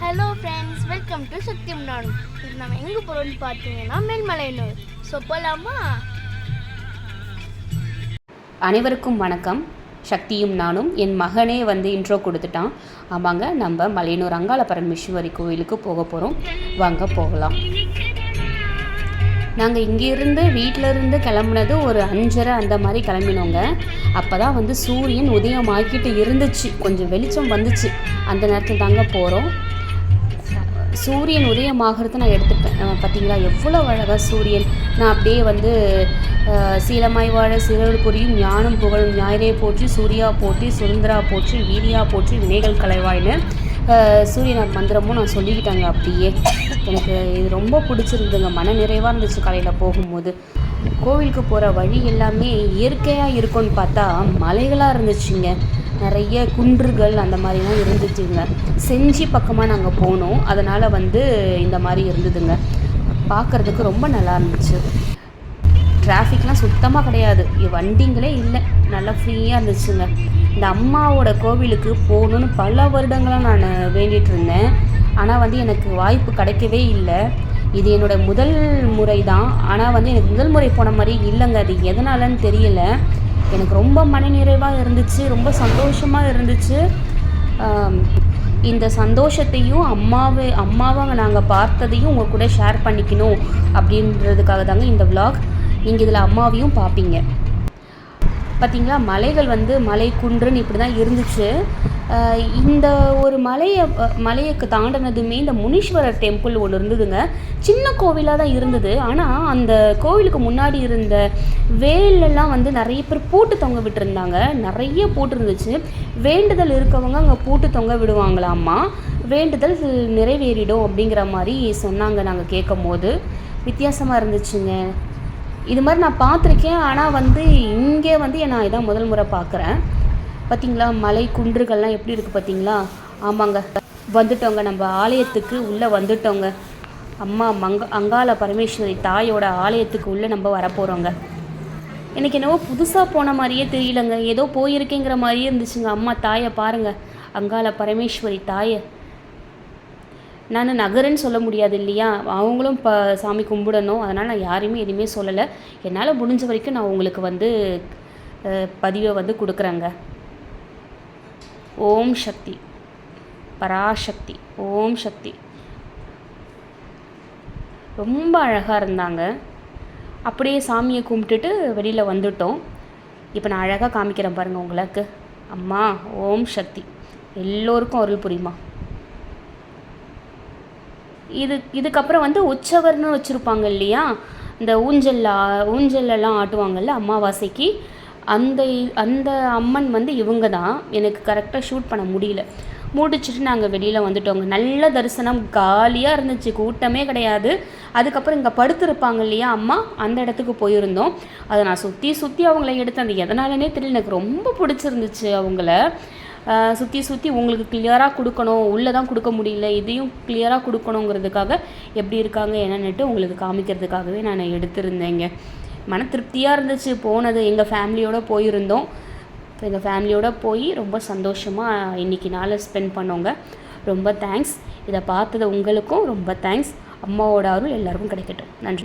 Hello friends welcome to Sakthi நானும் இது நம்ம எங்கே போகிறோம்னு பார்த்தீங்கன்னா மேல்மலையனூர். ஸோ போகலாமா அனைவருக்கும் வணக்கம். சக்தியும் நானும் என் மகனே வந்து இன்ட்ரோ கொடுத்துட்டான். ஆமாங்க நம்ம மலையனூர் அங்காள பரமேஸ்வரி கோவிலுக்கு போக போகிறோம் வாங்க போகலாம். நாங்கள் இங்கேருந்து வீட்டிலருந்து கிளம்புனது ஒரு அஞ்சரை அந்த மாதிரி கிளம்பினோங்க. அப்போ தான் வந்து சூரியன் உதயமாக்கிட்டு இருந்துச்சு. கொஞ்சம் வெளிச்சம் வந்துச்சு. அந்த நேரத்தில் தாங்க போகிறோம் சூரியன் உதயமாகிறது நான் எடுத்துப்பேன். பார்த்தீங்களா? எவ்வளோ அழகாக சூரியன். நான் அப்படியே வந்து சீலமாய் வாழ சிறல் புரியும் ஞானம் புகழும் ஞாயிறே போற்றி சூர்யா போற்றி சுதந்திரா போற்றி வீரியா போற்றி வினைகள் கலைவாயின்னு சூரியனார் மந்திரமும் நான் சொல்லிக்கிட்டாங்க அப்படியே. எனக்கு இது ரொம்ப பிடிச்சிருந்துங்க மன நிறைவாக இருந்துச்சு காலையில் போகும்போது. கோவிலுக்கு போகிற வழி எல்லாமே இயற்கையாக இருக்கும்னு பார்த்தா மலைகளாக இருந்துச்சுங்க. நிறைய குன்றுகள் அந்த மாதிரிலாம் இருந்துச்சுங்க. செஞ்சி பக்கமாக நாங்கள் போனோம். அதனால் வந்து இந்த மாதிரி இருந்ததுங்க. பார்க்குறதுக்கு ரொம்ப நல்லா இருந்துச்சு. டிராஃபிக்லாம் சுத்தமாக கிடையாது. வண்டிங்களே இல்லை. நல்லா ஃப்ரீயாக இருந்துச்சுங்க. இந்த அம்மாவோட கோவிலுக்கு போகணுன்னு பல வருடங்களாக நான் வேண்டிகிட்டு இருந்தேன். ஆனால் வந்து எனக்கு வாய்ப்பு கிடைக்கவே இல்லை. இது என்னோடய முதல் முறை தான் ஆனால் வந்து எனக்கு முதல் முறை போன மாதிரி இல்லைங்க. அது எதனாலன்னு தெரியல. எனக்கு ரொம்ப மனநிறைவாக இருந்துச்சு ரொம்ப சந்தோஷமாக இருந்துச்சு. இந்த சந்தோஷத்தையும் அம்மாவை அம்மாவை நாங்கள் பார்த்ததையும் உங்கள் கூட ஷேர் பண்ணிக்கணும் அப்படின்றதுக்காக தாங்க இந்த விலாக் நீங்கள் இதில் அம்மாவையும் பார்ப்பீங்க பார்த்தீங்களா மலைகள் வந்து மலை குன்றுன்னு இப்படி தான் இருந்துச்சு. இந்த ஒரு மலையை மலையை மலையைக்கு தாண்டினதுமே இந்த முனீஸ்வரர் டெம்பிள் ஒன்று இருந்ததுங்க. சின்ன கோவிலாக தான் இருந்தது. ஆனால் அந்த கோவிலுக்கு முன்னாடி இருந்த வேலெல்லாம் வந்து நிறைய பேர் பூட்டு தொங்க விட்டுருந்தாங்க. நிறைய பூட்டு இருந்துச்சு வேண்டுதல் இருக்கவங்க அங்கே பூட்டு தொங்க விடுவாங்களாம்மா. வேண்டுதல் நிறைவேறிடும் அப்படிங்கிற மாதிரி சொன்னாங்க நாங்கள் கேட்கும் போது வித்தியாசமாக இருந்துச்சுங்க. இது மாதிரி நான் பார்த்துருக்கேன். ஆனால் வந்து இங்கே வந்து நான் இதான் முதல் முறை பார்க்குறேன். பார்த்தீங்களா மலை குன்றுகள்லாம் எப்படி இருக்குது பார்த்தீங்களா ஆமாங்க. வந்துட்டோங்க. நம்ம ஆலயத்துக்கு உள்ளே வந்துட்டோங்க. அம்மா மங்க அங்காள பரமேஸ்வரி தாயோட ஆலயத்துக்கு உள்ளே நம்ம வரப்போகிறோங்க எனக்கு என்னவோ புதுசாக போன மாதிரியே தெரியலங்க. ஏதோ போயிருக்கேங்கிற மாதிரியே இருந்துச்சுங்க. அம்மா தாயை பாருங்கள் அங்காள பரமேஸ்வரி தாயை. நான் நகருன்னு சொல்ல முடியாது இல்லையா? அவங்களும் இப்போ சாமி கும்பிடணும். அதனால் நான் யாரையுமே எதுவுமே சொல்லலை. என்னால் முடிஞ்ச வரைக்கும் நான் உங்களுக்கு வந்து பதிவை வந்து கொடுக்குறேங்க. ஓம் சக்தி. பராசக்தி. ஓம் சக்தி. ரொம்ப அழகாக இருந்தாங்க. அப்படியே சாமியை கும்பிட்டுட்டு வெளியில் வந்துட்டோம். இப்போ நான் அழகாக காமிக்கிறேன் பாருங்கள் உங்களுக்கு. அம்மா ஓம் சக்தி. எல்லோருக்கும் அருள் புரியுமா? இது இதுக்கப்புறம் வந்து உற்சவர்னு வச்சுருப்பாங்க இல்லையா? இந்த ஊஞ்சல் ஊஞ்சல்லாம் ஆட்டுவாங்கல்ல அமாவாசைக்கு. அந்த அந்த அம்மன் வந்து இவங்க தான். எனக்கு கரெக்டாக ஷூட் பண்ண முடியல. முடிச்சுட்டு நாங்கள் வெளியில் வந்துட்டோங்க. நல்ல தரிசனம். காலியாக இருந்துச்சு. கூட்டமே கிடையாது. அதுக்கப்புறம் இங்கே படுத்துருப்பாங்க இல்லையா அம்மா? அந்த இடத்துக்கு போயிருந்தோம். அதை நான் சுற்றி சுற்றி அவங்கள எடுத்தேன். அது எதனாலனே தெரியல. எனக்கு ரொம்ப பிடிச்சிருந்துச்சு அவங்கள. சுற்றி சுற்றி உங்களுக்கு கிளியராக கொடுக்கணும். உள்ளே தான் கொடுக்க முடியல. இதையும் கிளியராக கொடுக்கணுங்கிறதுக்காக எப்படி இருக்காங்க என்னன்னுட்டு உங்களுக்கு காமிக்கிறதுக்காகவே நான் எடுத்திருந்தேங்க. மன திருப்தியாக இருந்துச்சு போனது. எங்கள் ஃபேமிலியோடு போயிருந்தோம். எங்கள் ஃபேமிலியோடு போய் ரொம்ப சந்தோஷமாக இன்றைக்கி நாளை ஸ்பெண்ட் பண்ணோங்க. ரொம்ப தேங்க்ஸ். இதை பார்த்தது உங்களுக்கும் ரொம்ப தேங்க்ஸ். அம்மாவோட அருள் எல்லாருக்கும் கிடைக்கட்டும். நன்றி.